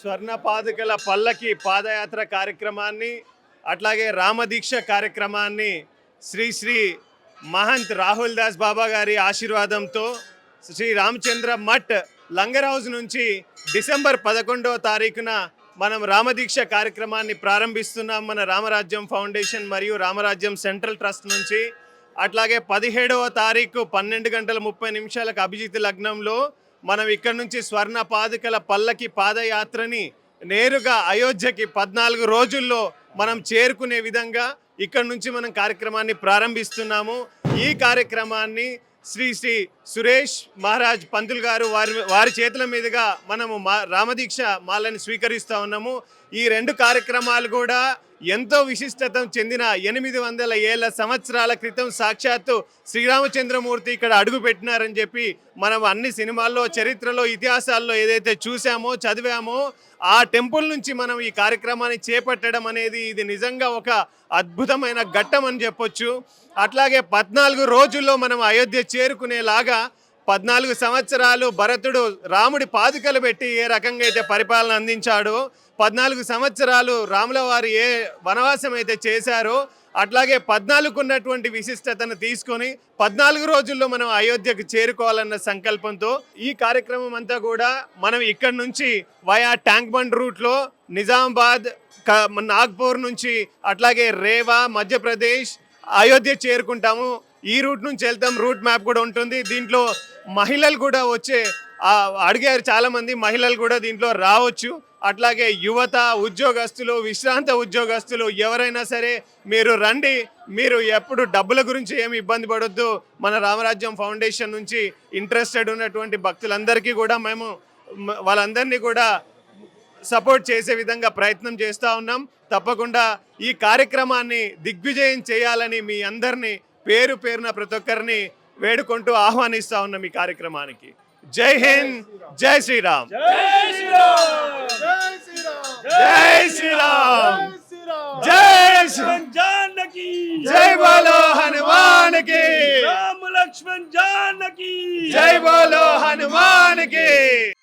స్వర్ణ పాదుకల పల్లకి పాదయాత్ర కార్యక్రమాన్ని అట్లాగే రామదీక్ష కార్యక్రమాన్ని శ్రీ శ్రీ మహంత్ రాహుల్ దాస్ బాబా గారి ఆశీర్వాదంతో శ్రీ రామచంద్ర మఠ్ లంగర్ హౌస్ నుంచి డిసెంబర్ పదకొండవ తారీఖున మనం రామదీక్ష కార్యక్రమాన్ని ప్రారంభిస్తున్నాం మన రామరాజ్యం ఫౌండేషన్ మరియు రామరాజ్యం సెంట్రల్ ట్రస్ట్ నుంచి. అట్లాగే పదిహేడవ తారీఖు పన్నెండు గంటల ముప్పై నిమిషాలకు అభిజిత్ లగ్నంలో మనం ఇక్కడ నుంచి స్వర్ణ పాదుకల పల్లకి పాదయాత్రని నేరుగా అయోధ్యకి పద్నాలుగు రోజుల్లో మనం చేరుకునే విధంగా ఇక్కడ నుంచి మనం కార్యక్రమాన్ని ప్రారంభిస్తున్నాము. ఈ కార్యక్రమాన్ని శ్రీ శ్రీ సురేష్ మహారాజ్ పంతులు గారు వారి వారి చేతుల మీదుగా మనము మా రామదీక్ష మాలని స్వీకరిస్తూ ఉన్నాము. ఈ రెండు కార్యక్రమాలు కూడా ఎంతో విశిష్టత చెందిన ఎనిమిది వందల ఏళ్ళ సంవత్సరాల క్రితం సాక్షాత్తు శ్రీరామచంద్రమూర్తి ఇక్కడ అడుగు పెట్టినారని చెప్పి మనం అన్ని సినిమాల్లో చరిత్రలో ఇతిహాసాల్లో ఏదైతే చూసామో చదివామో ఆ టెంపుల్ నుంచి మనం ఈ కార్యక్రమాన్ని చేపట్టడం అనేది ఇది నిజంగా ఒక అద్భుతమైన ఘట్టం అని చెప్పొచ్చు. అట్లాగే పద్నాలుగు రోజుల్లో మనం అయోధ్య చేరుకునేలాగా పద్నాలుగు సంవత్సరాలు భరతుడు రాముడి పాదుకలు పెట్టి ఏ రకంగా అయితే పరిపాలన అందించాడో పద్నాలుగు సంవత్సరాలు రాముల వారు ఏ వనవాసం అయితే చేశారో అట్లాగే పద్నాలుగు ఉన్నటువంటి విశిష్టతను తీసుకొని పద్నాలుగు రోజుల్లో మనం అయోధ్యకు చేరుకోవాలన్న సంకల్పంతో ఈ కార్యక్రమం అంతా కూడా మనం ఇక్కడ నుంచి వయా ట్యాంక్ బండ్ రూట్లో నిజామాబాద్ క- నాగ్పూర్ నుంచి అట్లాగే రేవా మధ్యప్రదేశ్ అయోధ్య చేరుకుంటాము. ఈ రూట్ నుంచి వెళ్తాం. రూట్ మ్యాప్ కూడా ఉంటుంది. దీంట్లో మహిళలు కూడా వచ్చే అడిగారు చాలామంది మహిళలు కూడా దీంట్లో రావచ్చు. అట్లాగే యువత ఉద్యోగస్తులు విశ్రాంత ఉద్యోగస్తులు ఎవరైనా సరే మీరు రండి. మీరు ఎప్పుడు డబ్బుల గురించి ఏమి ఇబ్బంది పడొద్దు. మన రామరాజ్యం ఫౌండేషన్ నుంచి ఇంట్రెస్టెడ్ ఉన్నటువంటి భక్తులందరికీ కూడా మేము వాళ్ళందరినీ కూడా సపోర్ట్ చేసే విధంగా ప్రయత్నం చేస్తూ ఉన్నాం. తప్పకుండా ఈ కార్యక్రమాన్ని దిగ్విజయం చేయాలని మీ అందరినీ పేరు పేరున ప్రతి ఒక్కరిని వేడుకుంటూ ఆహ్వానిస్తా ఉన్నాం ఈ కార్యక్రమానికి. జై హింద్ జై శ్రీరామ్. జై శ్రీరామ్. జై జానకి. జై బోలో హనుమాన్ రామ లక్ష్మణ్ జానకి. జై బోలో హనుమాన్